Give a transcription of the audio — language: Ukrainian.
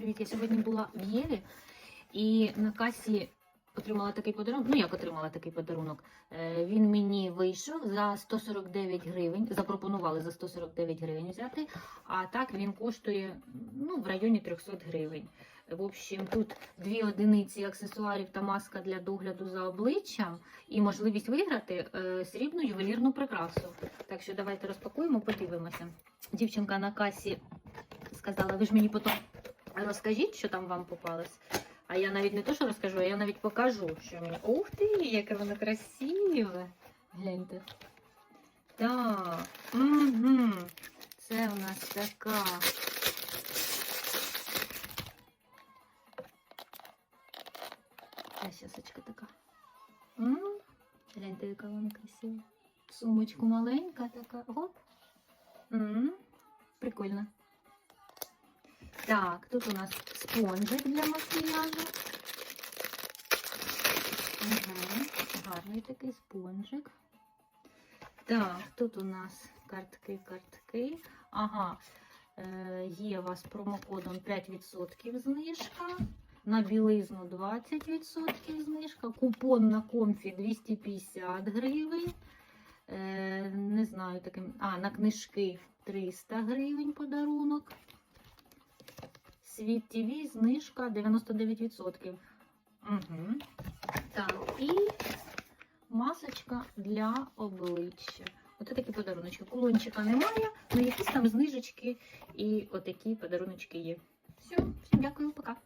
Привіт, я сьогодні була в Єві і на касі отримала такий подарунок. Ну, як отримала такий подарунок? Е, Він мені вийшов за 149 гривень. Запропонували за 149 гривень взяти. А так він коштує ну, в районі 300 гривень. В общем, тут дві одиниці аксесуарів та маска для догляду за обличчям і можливість виграти е, срібну ювелірну прикрасу. Так що давайте розпакуємо, подивимося. Дівчинка на касі сказала, ви ж мені потім розкажіть, що там вам попалось. А я навіть не то, що розкажу, а я навіть покажу, що мені. Ух ти, яке воно красиве. Гляньте. Так. Угу. Це у нас така. Ця сісочка така. М, Гляньте, яка вона красива. Сумочку маленька така. Оп. М, Прикольно. Так, тут у нас спонжик для макіяжу. Угу. Гарний такий спонжик. Так, тут у нас картки, картки. Ага. Е, є у вас промокодом 5% знижка. На білизну 20% знижка. Купон на комфі 250 гривень. Е, не знаю таким. А, на книжки 300 гривень подарунок. Світ ТВ знижка 99%. Угу. Так, і масочка для обличчя. Ось такі подаруночки. Кулончика немає, але якісь там знижечки і отакі подаруночки є. Все, всім дякую, пока.